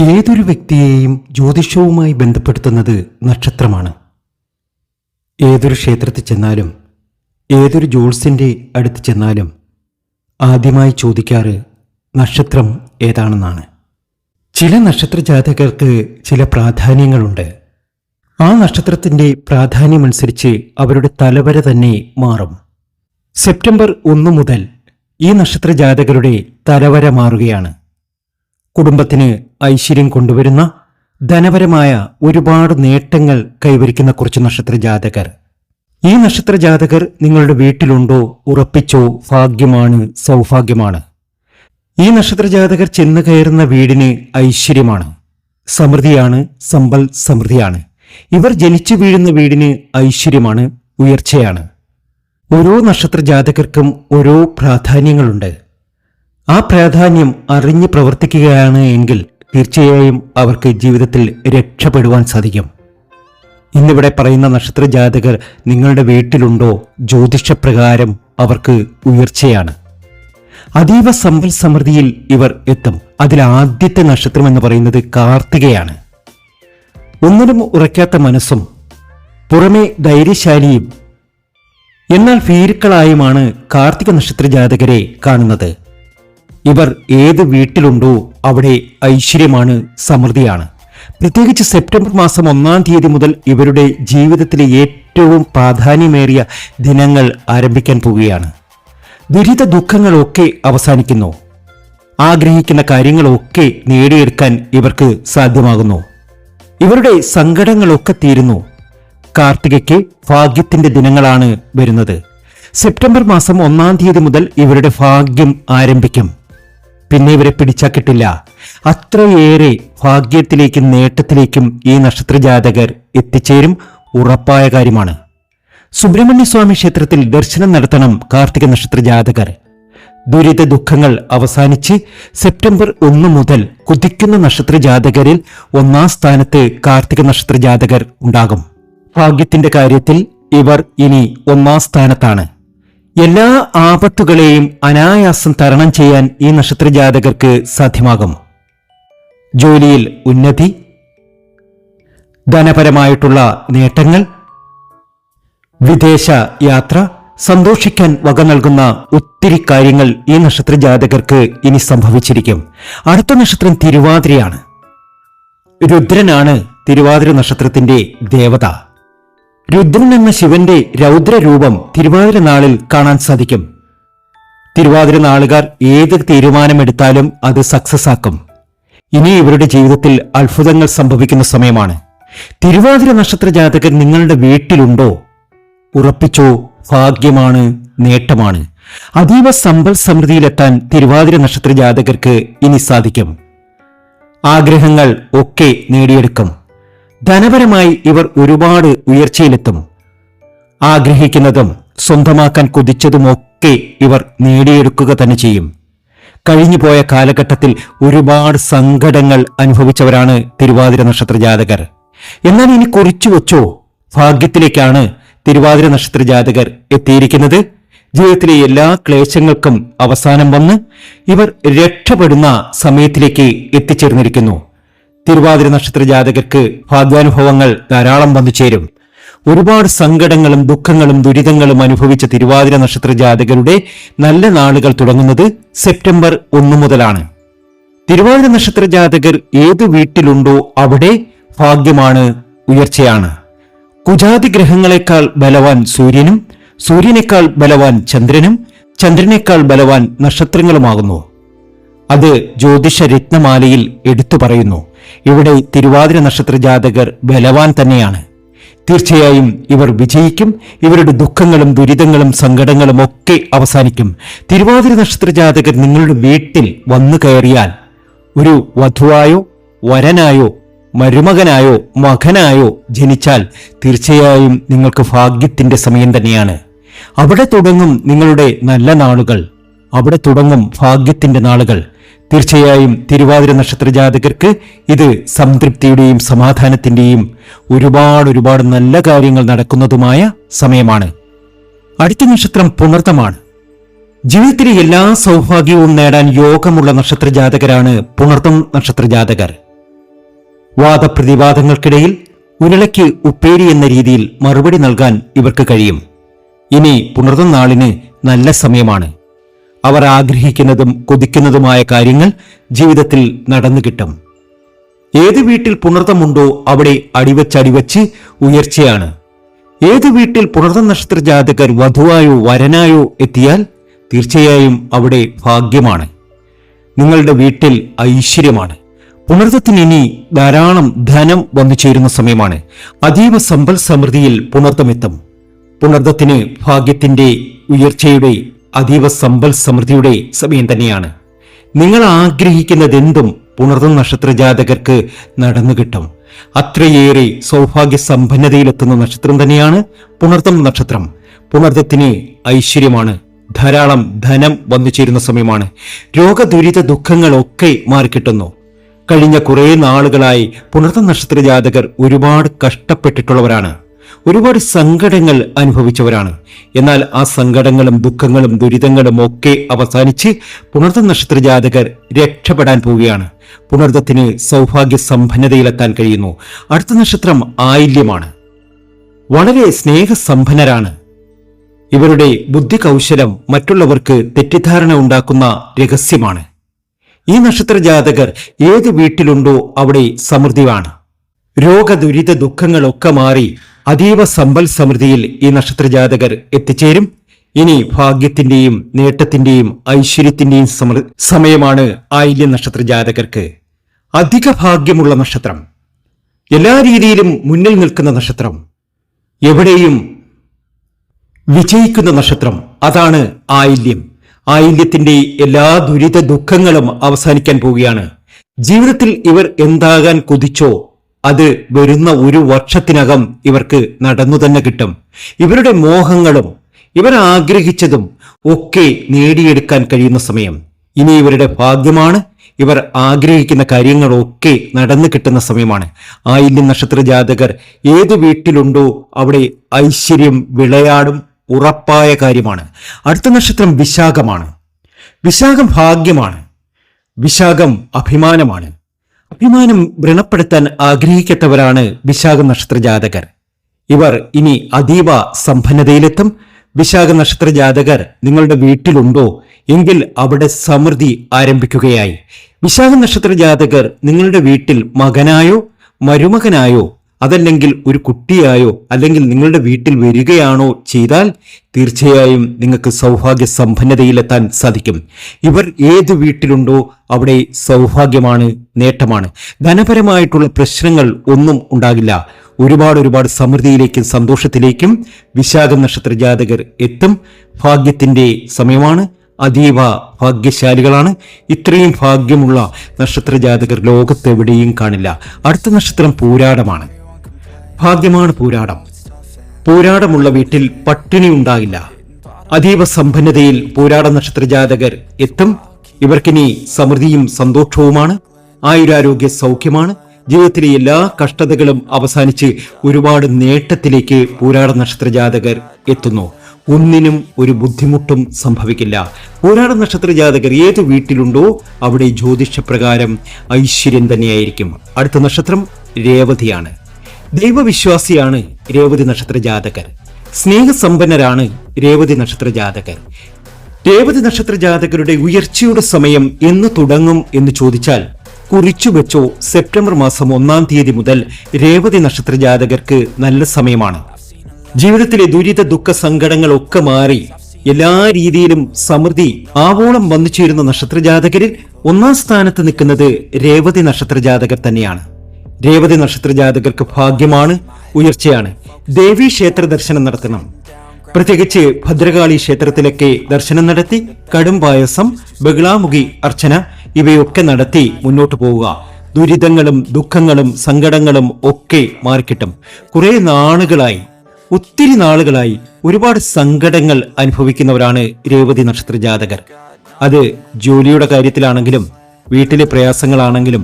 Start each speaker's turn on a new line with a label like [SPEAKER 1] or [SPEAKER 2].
[SPEAKER 1] ഏതൊരു വ്യക്തിയെയും ജ്യോതിഷവുമായി ബന്ധപ്പെടുത്തുന്നത് നക്ഷത്രമാണ്. ഏതൊരു ക്ഷേത്രത്തിൽ ചെന്നാലും ഏതൊരു ജോൾസിന്റെ അടുത്ത് ചെന്നാലും ആദ്യമായി ചോദിക്കാറ് നക്ഷത്രം ഏതാണെന്നാണ്. ചില നക്ഷത്ര ജാതകർക്ക് ചില പ്രാധാന്യങ്ങളുണ്ട്. ആ നക്ഷത്രത്തിന്റെ പ്രാധാന്യമനുസരിച്ച് അവരുടെ തലവര തന്നെ മാറും. സെപ്റ്റംബർ ഒന്ന് മുതൽ ഈ നക്ഷത്ര ജാതകരുടെ തലവര മാറുകയാണ്. കുടുംബത്തിന് ഐശ്വര്യം കൊണ്ടുവരുന്ന ധനപരമായ ഒരുപാട് നേട്ടങ്ങൾ കൈവരിക്കുന്ന കുറച്ച് നക്ഷത്ര ജാതകർ. ഈ നക്ഷത്ര ജാതകർ നിങ്ങളുടെ വീട്ടിലുണ്ടോ ഉറപ്പിച്ചോ ഭാഗ്യമാണ് സൗഭാഗ്യമാണ്. ഈ നക്ഷത്ര ജാതകർ ചെന്ന് കയറുന്ന വീടിന് ഐശ്വര്യമാണ്. സമൃദ്ധിയാണ് സമ്പൽ സമൃദ്ധിയാണ്. ഇവർ ജനിച്ചു വീഴുന്ന വീടിന് ഐശ്വര്യമാണ് ഉയർച്ചയാണ്. ഓരോ നക്ഷത്ര ജാതകർക്കും ഓരോ പ്രാധാന്യങ്ങളുണ്ട്. ആ പ്രാധാന്യം അറിഞ്ഞ് പ്രവർത്തിക്കുകയാണ് എങ്കിൽ തീർച്ചയായും അവർക്ക് ജീവിതത്തിൽ രക്ഷപ്പെടുവാൻ സാധിക്കും. ഇന്നിവിടെ പറയുന്ന നക്ഷത്ര ജാതകർ നിങ്ങളുടെ വീട്ടിലുണ്ടോ ജ്യോതിഷപ്രകാരം അവർക്ക് ഉയർച്ചയാണ്. അതീവ സമ്പൽ സമൃദ്ധിയിൽ ഇവർ എത്തും. അതിൽ ആദ്യത്തെ നക്ഷത്രം എന്ന് പറയുന്നത് കാർത്തികയാണ്. ഒന്നിനും ഉറയ്ക്കാത്ത മനസ്സും പുറമെ ധൈര്യശാലിയും എന്നാൽ ഭീരുക്കളായുമാണ് കാർത്തിക നക്ഷത്ര ജാതകരെ കാണുന്നത്. ഇവർ ഏത് വീട്ടിലുണ്ടോ അവിടെ ഐശ്വര്യമാണ് സമൃദ്ധിയാണ്. പ്രത്യേകിച്ച് സെപ്റ്റംബർ മാസം ഒന്നാം തീയതി മുതൽ ഇവരുടെ ജീവിതത്തിലെ ഏറ്റവും പ്രാധാന്യമേറിയ ദിനങ്ങൾ ആരംഭിക്കാൻ പോവുകയാണ്. ദുരിത ദുഃഖങ്ങളൊക്കെ അവസാനിക്കുന്നു. ആഗ്രഹിക്കുന്ന കാര്യങ്ങളൊക്കെ നേടിയെടുക്കാൻ ഇവർക്ക് സാധ്യമാകുന്നു. ഇവരുടെ സങ്കടങ്ങളൊക്കെ തീരുന്നു. കാർത്തികയ്ക്ക് ഭാഗ്യത്തിന്റെ ദിനങ്ങളാണ് വരുന്നത്. സെപ്റ്റംബർ മാസം ഒന്നാം തീയതി മുതൽ ഇവരുടെ ഭാഗ്യം ആരംഭിക്കും. പിന്നെ ഇവരെ പിടിച്ചാൽ കിട്ടില്ല അത്രയേറെ ഭാഗ്യത്തിലേക്കും നേട്ടത്തിലേക്കും ഈ നക്ഷത്ര ജാതകർ എത്തിച്ചേരും ഉറപ്പായ കാര്യമാണ്. സുബ്രഹ്മണ്യ സ്വാമി ക്ഷേത്രത്തിൽ ദർശനം നടത്തണം കാർത്തിക നക്ഷത്ര ജാതകർ ദുരിത ദുഃഖങ്ങൾ അവസാനിച്ച് സെപ്റ്റംബർ ഒന്ന് മുതൽ കുതിക്കുന്ന നക്ഷത്ര ജാതകരിൽ ഒന്നാം സ്ഥാനത്ത് കാർത്തിക നക്ഷത്ര ജാതകർ ഉണ്ടാകും. ഭാഗ്യത്തിന്റെ കാര്യത്തിൽ ഇവർ ഇനി ഒന്നാം സ്ഥാനത്താണ്. എല്ലാ ആപത്തുകളെയും അനായാസം തരണം ചെയ്യാൻ ഈ നക്ഷത്ര ജാതകർക്ക് സാധ്യമാകും. ജോലിയിൽ ഉന്നതി ധനപരമായിട്ടുള്ള നേട്ടങ്ങൾ വിദേശ യാത്ര സന്തോഷിക്കാൻ വക നൽകുന്ന ഒത്തിരി കാര്യങ്ങൾ ഈ നക്ഷത്ര ജാതകർക്ക് ഇനി സംഭവിച്ചിരിക്കും. അടുത്ത നക്ഷത്രം തിരുവാതിരയാണ്. രുദ്രനാണ് തിരുവാതിര നക്ഷത്രത്തിന്റെ ദേവത. രുദ്രൻ എന്ന ശിവന്റെ രൗദ്രരൂപം തിരുവാതിര നാളിൽ കാണാൻ സാധിക്കും. തിരുവാതിര നാളുകാർ ഏത് തീരുമാനമെടുത്താലും അത് സക്സസ് ആക്കും. ഇനി ഇവരുടെ ജീവിതത്തിൽ അത്ഭുതങ്ങൾ സംഭവിക്കുന്ന സമയമാണ്. തിരുവാതിര നക്ഷത്ര ജാതകർ നിങ്ങളുടെ വീട്ടിലുണ്ടോ? ഉറപ്പിച്ചോ ഭാഗ്യമാണ് നേട്ടമാണ്. അതീവ സമ്പൽ സമൃദ്ധിയിലെത്താൻ തിരുവാതിര നക്ഷത്ര ജാതകർക്ക് ഇനി സാധിക്കും. ആഗ്രഹങ്ങൾ ഒക്കെ നേടിയെടുക്കും. ധനപരമായി ഇവർ ഒരുപാട് ഉയർച്ചയിലെത്തും. ആഗ്രഹിക്കുന്നതും സ്വന്തമാക്കാൻ കൊതിച്ചതുമൊക്കെ ഇവർ നേടിയെടുക്കുക തന്നെ ചെയ്യും. കഴിഞ്ഞുപോയ കാലഘട്ടത്തിൽ ഒരുപാട് സങ്കടങ്ങൾ അനുഭവിച്ചവരാണ് തിരുവാതിര നക്ഷത്ര ജാതകർ. എന്നാൽ ഇനി കുറിച്ചു വച്ചോ? ഭാഗ്യത്തിലേക്കാണ് തിരുവാതിര നക്ഷത്ര ജാതകർ എത്തിയിരിക്കുന്നത്. ജീവിതത്തിലെ എല്ലാ ക്ലേശങ്ങൾക്കും അവസാനം വന്ന് ഇവർ രക്ഷപ്പെടുന്ന സമയത്തിലേക്ക് എത്തിച്ചേർന്നിരിക്കുന്നു. തിരുവാതിര നക്ഷത്ര ജാതകർക്ക് ഭാഗ്യാനുഭവങ്ങൾ ധാരാളം വന്നു ചേരും. ഒരുപാട് സങ്കടങ്ങളും ദുഃഖങ്ങളും ദുരിതങ്ങളും അനുഭവിച്ച തിരുവാതിര നക്ഷത്ര ജാതകരുടെ നല്ല നാളുകൾ തുടങ്ങുന്നത് സെപ്റ്റംബർ ഒന്നു മുതലാണ്. തിരുവാതിര നക്ഷത്ര ജാതകർ ഏത് വീട്ടിലുണ്ടോ അവിടെ ഭാഗ്യമാണ് ഉയർച്ചയാണ്. കുജാതി ഗ്രഹങ്ങളെക്കാൾ ബലവാൻ സൂര്യനും സൂര്യനേക്കാൾ ബലവാൻ ചന്ദ്രനും ചന്ദ്രനേക്കാൾ ബലവാൻ നക്ഷത്രങ്ങളുമാകുന്നു. അത് ജ്യോതിഷ രത്നമാലയിൽ എടുത്തു പറയുന്നു. ഇവിടെ തിരുവാതിര നക്ഷത്ര ജാതകർ ബലവാൻ തന്നെയാണ്. തീർച്ചയായും ഇവർ വിജയിക്കും ഇവരുടെ ദുഃഖങ്ങളും ദുരിതങ്ങളും സങ്കടങ്ങളും ഒക്കെ അവസാനിക്കും. തിരുവാതിര നക്ഷത്ര ജാതകർ നിങ്ങളുടെ വീട്ടിൽ വന്നു കയറിയാൽ ഒരു വധുവായോ വരനായോ മരുമകനായോ മകനായോ ജനിച്ചാൽ തീർച്ചയായും നിങ്ങൾക്ക് ഭാഗ്യത്തിന്റെ സമയം തന്നെയാണ്. അവിടെ തുടങ്ങും നിങ്ങളുടെ നല്ല നാളുകൾ. അവിടെ തുടങ്ങും ഭാഗ്യത്തിന്റെ നാളുകൾ. തീർച്ചയായും തിരുവാതിര നക്ഷത്ര ജാതകർക്ക് ഇത് സംതൃപ്തിയുടെയും സമാധാനത്തിന്റെയും ഒരുപാട് ഒരുപാട് നല്ല കാര്യങ്ങൾ നടക്കുന്നതുമായ സമയമാണ്. അടുത്ത നക്ഷത്രം പുണർത്തമാണ്. ജീവിതത്തിലെ എല്ലാ സൗഭാഗ്യവും നേടാൻ യോഗമുള്ള നക്ഷത്ര ജാതകരാണ് പുണർത്തം നക്ഷത്ര ജാതകർ. വാദപ്രതിവാദങ്ങൾക്കിടയിൽ ഉരുളയ്ക്ക് ഉപ്പേരി എന്ന രീതിയിൽ മറുപടി നൽകാൻ ഇവർക്ക് കഴിയും. ഇനി പുണർത്തം നാളിന് നല്ല സമയമാണ്. അവർ ആഗ്രഹിക്കുന്നതും കൊതിക്കുന്നതുമായ കാര്യങ്ങൾ ജീവിതത്തിൽ നടന്നു കിട്ടും. ഏത് വീട്ടിൽ പുണർത്തമുണ്ടോ അവിടെ അടിവച്ചടിവച്ച് ഉയർച്ചയാണ്. ഏത് വീട്ടിൽ പുണർത്ത നക്ഷത്ര ജാതകർ വധുവായോ വരനായോ എത്തിയാൽ തീർച്ചയായും അവിടെ ഭാഗ്യമാണ്. നിങ്ങളുടെ വീട്ടിൽ ഐശ്വര്യമാണ്. പുണർത്തത്തിന് ഇനി ധാരാളം ധനം വന്നു ചേരുന്ന സമയമാണ്. അതീവ സമ്പൽ സമൃദ്ധിയിൽ പുണർത്തമെത്തും പുണർത്തത്തിന് ഭാഗ്യത്തിന്റെ ഉയർച്ചയുടെ അതീവ സമ്പൽ സമൃദ്ധിയുടെ സമയം തന്നെയാണ്. നിങ്ങൾ ആഗ്രഹിക്കുന്നതെന്തും പുണർന്ന നക്ഷത്ര ജാതകർക്ക് നടന്നു കിട്ടും. അത്രയേറെ സൗഭാഗ്യ സമ്പന്നതയിലെത്തുന്ന നക്ഷത്രം തന്നെയാണ് പുണർത്തം നക്ഷത്രം. പുണർത്തത്തിന് ഐശ്വര്യമാണ്. ധാരാളം ധനം വന്നു ചേരുന്ന സമയമാണ്. രോഗദുരിത ദുഃഖങ്ങളൊക്കെ മാറിക്കിട്ടുന്നു. കഴിഞ്ഞ കുറേ നാളുകളായി പുണർത്ത നക്ഷത്ര ജാതകർ ഒരുപാട് കഷ്ടപ്പെട്ടിട്ടുള്ളവരാണ്. ഒരുപാട് സങ്കടങ്ങൾ അനുഭവിച്ചവരാണ്. എന്നാൽ ആ സങ്കടങ്ങളും ദുഃഖങ്ങളും ദുരിതങ്ങളും ഒക്കെ അവസാനിച്ച് പുണർത്ത നക്ഷത്ര ജാതകർ രക്ഷപ്പെടാൻ പോവുകയാണ്. പുണർത്തത്തിന് സൗഭാഗ്യ സമ്പന്നതയിലെത്താൻ കഴിയുന്നു. അടുത്ത നക്ഷത്രം ആയില്യമാണ്. വളരെ സ്നേഹസമ്പന്നരാണ്. ഇവരുടെ ബുദ്ധി കൗശലം മറ്റുള്ളവർക്ക് തെറ്റിദ്ധാരണ ഉണ്ടാക്കുന്ന രഹസ്യമാണ്. ഈ നക്ഷത്ര ജാതകർ ഏത് വീട്ടിലുണ്ടോ അവിടെ സമൃദ്ധിയാണ്. രോഗദുരിത ദുഃഖങ്ങളൊക്കെ മാറി അതീവ സമ്പൽ സമൃദ്ധിയിൽ ഈ നക്ഷത്ര ജാതകർ എത്തിച്ചേരും. ഇനി ഭാഗ്യത്തിന്റെയും നേട്ടത്തിന്റെയും ഐശ്വര്യത്തിന്റെയും സമൃ സമയമാണ് ആയില്യ നക്ഷത്ര ജാതകർക്ക് അധിക ഭാഗ്യമുള്ള നക്ഷത്രം. എല്ലാ രീതിയിലും മുന്നിൽ നിൽക്കുന്ന നക്ഷത്രം. എവിടെയും വിജയിക്കുന്ന നക്ഷത്രം. അതാണ് ആയില്യം. ആയില്യത്തിന്റെ എല്ലാ ദുരിത ദുഃഖങ്ങളും അവസാനിക്കാൻ പോവുകയാണ്. ജീവിതത്തിൽ ഇവർ എന്താകാൻ കൊതിച്ചോ അത് വരുന്ന ഒരു വർഷത്തിനകം ഇവർക്ക് നടന്നു തന്നെ കിട്ടും. ഇവരുടെ മോഹങ്ങളും ഇവർ ആഗ്രഹിച്ചതും ഒക്കെ നേടിയെടുക്കാൻ കഴിയുന്ന സമയം. ഇനി ഇവരുടെ ഭാഗ്യമാണ്. ഇവർ ആഗ്രഹിക്കുന്ന കാര്യങ്ങളൊക്കെ നടന്നു കിട്ടുന്ന സമയമാണ്. ആയില്യം നക്ഷത്ര ജാതകർ ഏത് വീട്ടിലുണ്ടോ അവിടെ ഐശ്വര്യം വിളയാടും ഉറപ്പായ കാര്യമാണ്. അടുത്ത നക്ഷത്രം വിശാഖമാണ്. വിശാഖം ഭാഗ്യമാണ്. വിശാഖം അഭിമാനമാണ്. അഭിമാനം വ്രണപ്പെടുത്താൻ ആഗ്രഹിക്കാത്തവരാണ് വിശാഖ നക്ഷത്ര ജാതകർ. ഇവർ ഇനി അതീവ സമ്പന്നതയിലെത്തും. വിശാഖ നക്ഷത്ര ജാതകർ നിങ്ങളുടെ വീട്ടിലുണ്ടോ? എങ്കിൽ അവിടെ സമൃദ്ധി ആരംഭിക്കുകയായി. വിശാഖ നക്ഷത്ര ജാതകർ നിങ്ങളുടെ വീട്ടിൽ മകനായോ മരുമകനായോ? അതല്ലെങ്കിൽ ഒരു കുട്ടിയായോ അല്ലെങ്കിൽ നിങ്ങളുടെ വീട്ടിൽ വരികയാണോ ചെയ്താൽ തീർച്ചയായും നിങ്ങൾക്ക് സൗഭാഗ്യ സമ്പന്നതയിലെത്താൻ സാധിക്കും. ഇവർ ഏത് വീട്ടിലുണ്ടോ അവിടെ സൗഭാഗ്യമാണ് നേട്ടമാണ്. ധനപരമായിട്ടുള്ള പ്രശ്നങ്ങൾ ഒന്നും ഉണ്ടാകില്ല. ഒരുപാട് ഒരുപാട് സമൃദ്ധിയിലേക്കും സന്തോഷത്തിലേക്കും വിശാഖ നക്ഷത്ര ജാതകർ എത്തും. ഭാഗ്യത്തിന്റെ സമയമാണ്. അതീവ ഭാഗ്യശാലികളാണ്. ഇത്രയും ഭാഗ്യമുള്ള നക്ഷത്ര ജാതകർ ലോകത്തെവിടെയും കാണില്ല. അടുത്ത നക്ഷത്രം പൂരാടമാണ്. ഭാഗ്യമാണ് പൂരാടം. പൂരാടമുള്ള വീട്ടിൽ പട്ടിണി ഉണ്ടാകില്ല അതീവ സമ്പന്നതയിൽ പൂരാട നക്ഷത്ര ജാതകർ എത്തും. ഇവർക്കിനി സമൃദ്ധിയും സന്തോഷവുമാണ്. ആയുരാരോഗ്യ സൗഖ്യമാണ്. ജീവിതത്തിലെ എല്ലാ കഷ്ടതകളും അവസാനിച്ച് ഒരുപാട് നേട്ടത്തിലേക്ക് പൂരാട നക്ഷത്ര ജാതകർ എത്തുന്നു. ഒന്നിനും ഒരു ബുദ്ധിമുട്ടും സംഭവിക്കില്ല. പൂരാട നക്ഷത്ര ജാതകർ ഏത് വീട്ടിലുണ്ടോ അവിടെ ജ്യോതിഷപ്രകാരം ഐശ്വര്യം തന്നെയായിരിക്കും. അടുത്ത നക്ഷത്രം രേവതിയാണ്. ദൈവവിശ്വാസിയാണ് രേവതി നക്ഷത്ര ജാതകർ. സ്നേഹസമ്പന്നരാണ് രേവതി നക്ഷത്ര ജാതകർ. രേവതി നക്ഷത്ര ജാതകരുടെ ഉയർച്ചയുടെ സമയം എന്ന് തുടങ്ങും എന്ന് ചോദിച്ചാൽ കുറിച്ചു വെച്ചോ സെപ്റ്റംബർ മാസം ഒന്നാം തീയതി മുതൽ രേവതി നക്ഷത്ര ജാതകർക്ക് നല്ല സമയമാണ്. ജീവിതത്തിലെ ദുരിത ദുഃഖ സങ്കടങ്ങളൊക്കെ മാറി എല്ലാ രീതിയിലും സമൃദ്ധി ആവോളം വന്നു ചേരുന്ന നക്ഷത്ര ജാതകരിൽ ഒന്നാം സ്ഥാനത്ത് നിൽക്കുന്നത് രേവതി നക്ഷത്ര ജാതകർ തന്നെയാണ്. രേവതി നക്ഷത്ര ജാതകർക്ക് ഭാഗ്യമാണ് ഉയർച്ചയാണ്. ദേവി ക്ഷേത്ര ദർശനം നടത്തണം. പ്രത്യേകിച്ച് ഭദ്രകാളി ക്ഷേത്രത്തിലൊക്കെ ദർശനം നടത്തി കടും പായസം ബഹളാമുഖി അർച്ചന ഇവയൊക്കെ നടത്തി മുന്നോട്ട് പോവുക. ദുരിതങ്ങളും ദുഃഖങ്ങളും സങ്കടങ്ങളും ഒക്കെ മാറിക്കിട്ടും. കുറെ നാളുകളായി ഒത്തിരി നാളുകളായി ഒരുപാട് സങ്കടങ്ങൾ അനുഭവിക്കുന്നവരാണ് രേവതി നക്ഷത്ര ജാതകർ അത് ജോലിയുടെ കാര്യത്തിലാണെങ്കിലും വീട്ടിലെ പ്രയാസങ്ങളാണെങ്കിലും